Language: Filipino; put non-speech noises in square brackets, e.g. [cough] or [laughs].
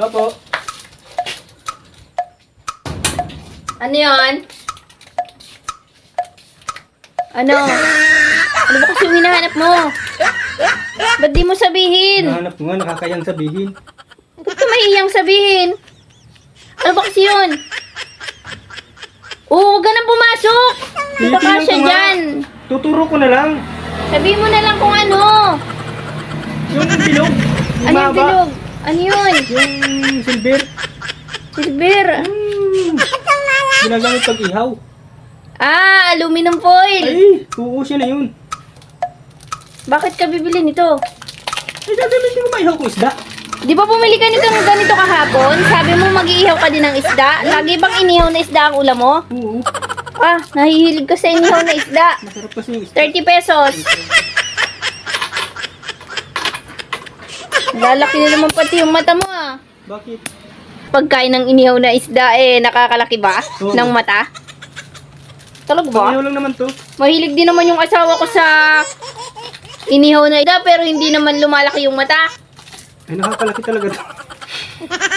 Opo. Ano yon? Ano? Ano ba kasi yung hinahanap mo? Ba't di mo sabihin? Nahanap ko nga, nakakayang sabihin. Ba't ka mahihiyang sabihin? Ano ba kasi yun? Oo, huwag ka nang pumasok! Hindi ka Titingnan kasya ko nga. dyan! Tuturo ko na lang. Sabihin mo na lang kung ano! Yung bilog. Ano yung mahaba. bilog? Ano yun? Yung silver. Silver! Hmm. Ginagamit pag ihaw. Ah, aluminum foil! Ay, oo siya na yun. Bakit ka bibili nito? Ay, gagamitin ko ba ihaw ko isda? Di ba bumili ka nito ng ganito kahapon? Sabi mo mag-iihaw ka din ng isda? Lagi bang inihaw na isda ang ulam mo? Oo. Ah, nahihilig ka sa inihaw na isda. Masarap kasi yung isda. 30 pesos. Lalaki na naman pati yung mata mo ah. Bakit? Pagkain ng inihaw na isda eh, nakakalaki ba? Oo. Ng mata? Talaga ba? Ihaw lang naman to. Mahilig din naman yung asawa ko sa inihaw na isda pero hindi naman lumalaki yung mata. Ay, nakakalaki talaga to. [laughs]